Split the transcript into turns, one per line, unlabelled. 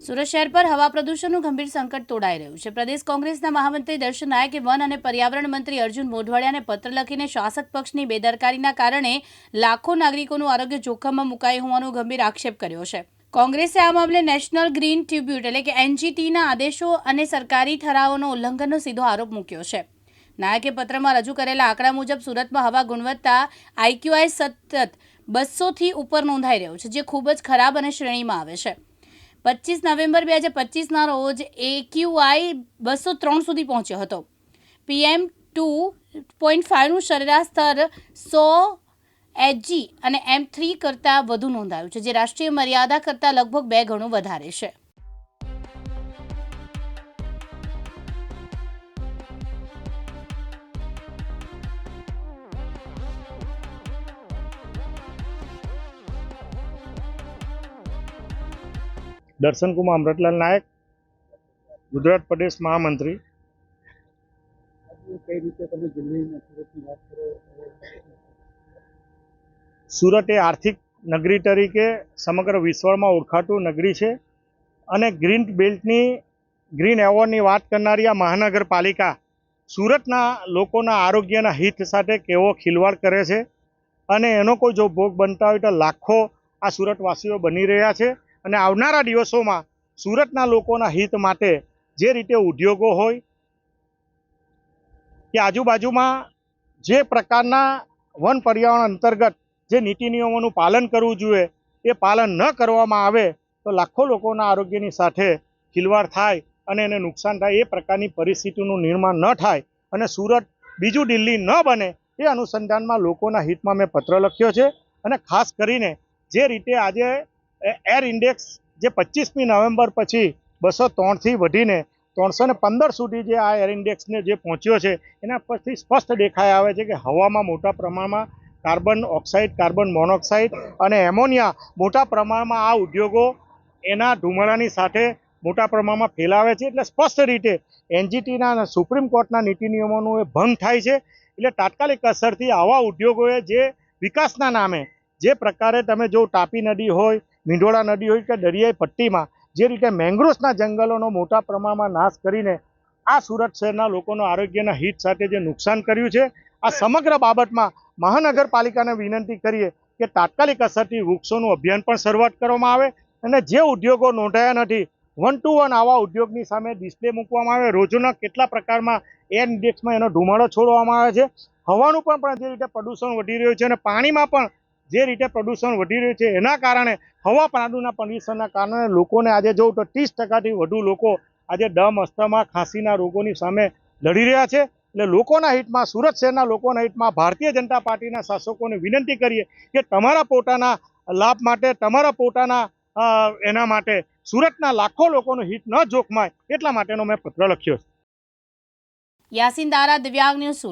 સુરત શહેર પર હવા પ્રદૂષણનું ગંભીર સંકટ તોડાઈ રહ્યું છે. પ્રદેશ કોંગ્રેસના મહામંત્રી દર્શન નાયકે વન અને પર્યાવરણ મંત્રી અર્જુન મોઢવાડિયાને પત્ર લખીને શાસક પક્ષની બેદરકારીના કારણે લાખો નાગરિકોનું આરોગ્ય જોખમમાં મુકાયું હોવાનો ગંભીર આક્ષેપ કર્યો છે. કોંગ્રેસે આ મામલે નેશનલ ગ્રીન ટ્રિબ્યુટ એટલે કે એનજીટીના આદેશો અને સરકારી ઠરાવોનો ઉલ્લંઘનનો સીધો આરોપ મૂક્યો છે. નાયકે પત્રમાં રજૂ કરેલા આંકડા મુજબ સુરતમાં હવા ગુણવત્તા આઈક્યુઆઈ સતત બસોથી ઉપર નોંધાઈ રહ્યો છે, જે ખૂબ જ ખરાબ અને શ્રેણીમાં આવે છે. પચીસ નવેમ્બર બે હજાર પચીસના રોજ એક્યુઆઈ બસો ત્રણ સુધી પહોંચ્યો હતો. પીએમ ટુ પોઈન્ટ ફાઇવનું સરેરાશ સ્તર સો એચજી અને એમ થ્રી કરતાં વધુ નોંધાયું છે, જે રાષ્ટ્રીય મર્યાદા કરતાં લગભગ બે ગણું વધારે છે.
દર્શનકુમાર અમૃતલાલ નાયક, ગુજરાત પ્રદેશ મહામંત્રી. સુરત એ આર્થિક નગરી તરીકે સમગ્ર વિશ્વમાં ઓળખાતું નગરી છે અને ગ્રીન બેલ્ટની, ગ્રીન એવોર્ડની વાત કરનારી આ મહાનગરપાલિકા સુરતના લોકોના આરોગ્યના હિત સાથે કેવો ખિલવાડ કરે છે અને એનો કોઈ જો ભોગ બનતા હોય તો લાખો આ સુરતવાસીઓ બની રહ્યા છે. અને આવનારા દિવસોમાં સુરતના લોકોના હિત માટે જે રીતે ઉદ્યોગો હોય, કે આજુબાજુમાં જે પ્રકારના વન પર્યાવરણ અંતર્ગત જે નીતિ નિયમોનું પાલન કરવું જોઈએ, એ પાલન ન કરવામાં આવે તો લાખો લોકોના આરોગ્યની સાથે ખિલવાડ થાય અને એને નુકસાન થાય, એ પ્રકારની પરિસ્થિતિનું નિર્માણ ન થાય. અને સુરત બીજું દિલ્હી ન બને, એ અનુસંધાનમાં લોકોના હિતમાં મેં પત્ર લખ્યો છે. અને ખાસ કરીને જે રીતે આજે એર ઇન્ડેક્સ જે પચીસમી નવેમ્બર પછી બસો ત્રણથી વધીને ત્રણસો ને પંદર સુધી જે આ એર ઇન્ડેક્સને જે પહોંચ્યો છે, એના પરથી સ્પષ્ટ દેખાઈ આવે છે કે હવામાં મોટા પ્રમાણમાં કાર્બન ઓક્સાઇડ, કાર્બન મોનોક્સાઇડ અને એમોનિયા મોટા પ્રમાણમાં આ ઉદ્યોગો એના ધુમાડાની સાથે મોટા પ્રમાણમાં ફેલાવે છે. એટલે સ્પષ્ટ રીતે એનજીટીના સુપ્રીમ કોર્ટના નીતિ નિયમોનું એ ભંગ થાય છે. એટલે તાત્કાલિક અસરથી આવા ઉદ્યોગોએ જે વિકાસના નામે જે પ્રકારે તમે જો તાપી નદી હોય મીંઢોળા નદી હોય કે દરિયાઈ પટ્ટીમાં, જે રીતે મેંગ્રોવ્સના જંગલોનો મોટા પ્રમાણમાં નાશ કરીને આ સુરત શહેરના લોકોનો આરોગ્યના હિત સાથે જે નુકસાન કર્યું છે, આ સમગ્ર બાબતમાં મહાનગરપાલિકાને વિનંતી કરીએ કે તાત્કાલિક અસરથી વૃક્ષોનું અભિયાન પણ શરૂઆત કરવામાં આવે અને જે ઉદ્યોગો નોંધાયા નથી વન ટુ વન આવા ઉદ્યોગની સામે ડિસ્પ્લે મૂકવામાં આવે. રોજના કેટલા પ્રકારમાં એર ઇન્ડેક્સમાં એનો ધુમાડો છોડવામાં આવે છે. હવાનું પણ જે રીતે પ્રદૂષણ વધી રહ્યું છે અને પાણીમાં પણ જે રીતે પ્રદૂષણ વધી રહ્યું છે, એના કારણે હવા પાણીના પ્રદૂષણના કારણે લોકોને આજે જોઉં તો ત્રીસ ટકાથી વધુ લોકો આજે દમ, અસ્થમા, ખાંસીના રોગોની સામે લડી રહ્યા છે. એટલે લોકોના હિતમાં, સુરત શહેરના લોકોના હિતમાં, ભારતીય જનતા પાર્ટીના શાસકોને વિનંતી કરીએ કે તમારા પોતાના લાભ માટે, તમારા પોતાના એના માટે સુરતના લાખો લોકોનું હિત ન જોખમાય એટલા માટેનો મેં પત્ર લખ્યો છે.
યાસીન દારા, દિવ્યાંગ ન્યૂઝ